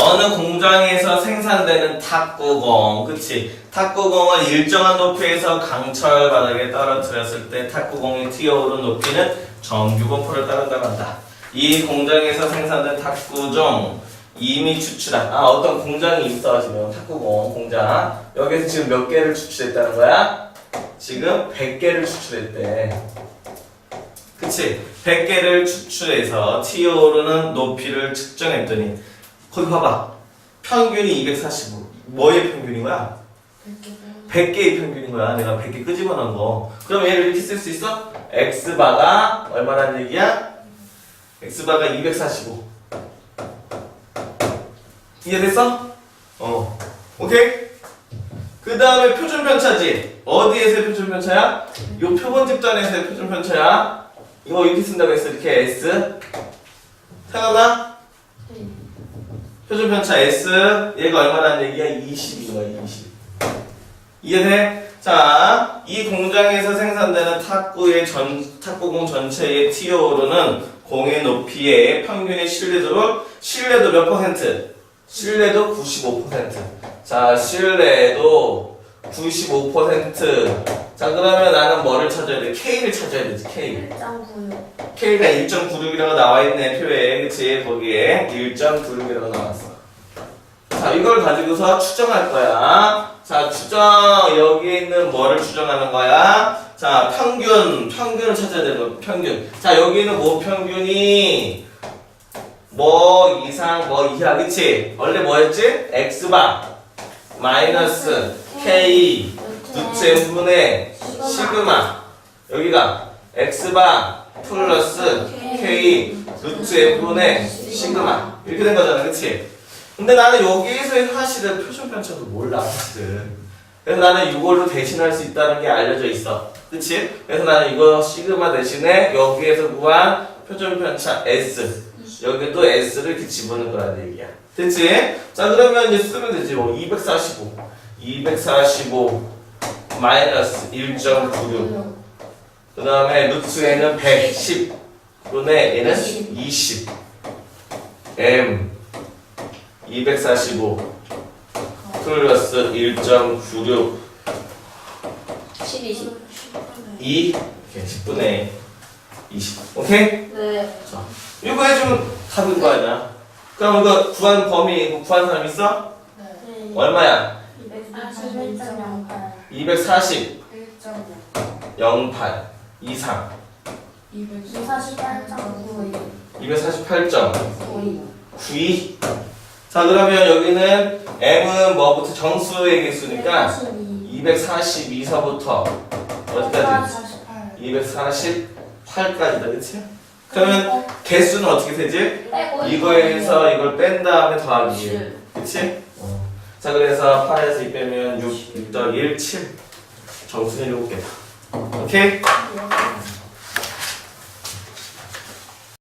어느 공장에서 생산되는 탁구공, 그치? 탁구공은 일정한 높이에서 강철 바닥에 떨어뜨렸을 때 탁구공이 튀어오른 높이는 정규 공포를 따른다고 한다. 이 공장에서 생산된 탁구종 이미 추출한 아 어떤 공장이 있어 지금 탁구공 공장 여기서 지금 몇 개를 추출했다는 거야? 지금 100개를 추출했대. 그치? 100개를 추출해서 튀어오르는 높이를 측정했더니 거기 봐봐. 평균이 245. 뭐의 평균인 거야? 100개의 평균인 거야. 내가 100개 끄집어낸 거. 그럼 얘를 이렇게 쓸 수 있어? x바가 얼마란 얘기야? x바가 245. 이해됐어? 어. 오케이? 그 다음에 표준 편차지. 어디에서의 표준 편차야? 요 표본 집단에서의 표준 편차야. 이거 이렇게 쓴다고 했어. 이렇게 S. 생각나? 표준 편차 S. 얘가 얼마라는 얘기야? 20인 거야, 20. 이해돼? 자, 이 공장에서 생산되는 탁구의 전, 탁구공 전체에 튀어오르는 공의 높이의 평균의 신뢰도를, 신뢰도 몇 퍼센트? 신뢰도 95%. 자, 신뢰도 95%. 자, 그러면 나는 뭐를 찾아야 돼? K를 찾아야 되지, K. 1.96 K가 1.96이라고 나와 있네, 표에. 그치? 거기에 1.96이라고 나왔어. 자, 이걸 가지고서 추정할 거야. 자, 추정. 여기에 있는 뭐를 추정하는 거야? 자, 평균. 평균을 찾아야 되는 거, 평균. 자, 여기는 뭐 평균이 뭐 이상, 뭐 이하, 그치? 원래 뭐였지? X바 마이너스 K 루트 M분의 시그마. 여기가 X바 플러스 K 루트 M분의 시그마. 이렇게 된 거잖아, 그치? 근데 나는 여기에서의 사실은 표준 편차도 몰라, 사실은. 그래서 나는 이걸로 대신할 수 있다는 게 알려져 있어. 그치? 그래서 나는 이거 시그마 대신에 여기에서 구한 표준 편차 S. 여기도 S를 이렇게 집어넣는 거라는 얘기야. 됐지? 자, 그러면 이제 쓰면 되지. 뭐, 245. 245 마이너스 1.96. 그 다음에 루트에는 110. 분의 얘는 20. M 245 플러스 1.96 12 2 이렇게 10분의 20 오케이? 네 이거 해주면 답인 거 아니야 그럼 이거 구한 범위 구한 사람 있어? 네. 얼마야? 241.08 240 1.0 08 이상 248.92 248점 92 자 그러면 여기는 M은 뭐부터 정수의 개수니까 242서부터 어디까지? 248까지다 그치? 그러면 개수는 어떻게 되지? 이거에서 이걸 뺀 다음에 더하기 1 그치? 자 그래서 8에서 2 빼면 6, 6 더하기 1, 7 정수는 7개 오케이? 네.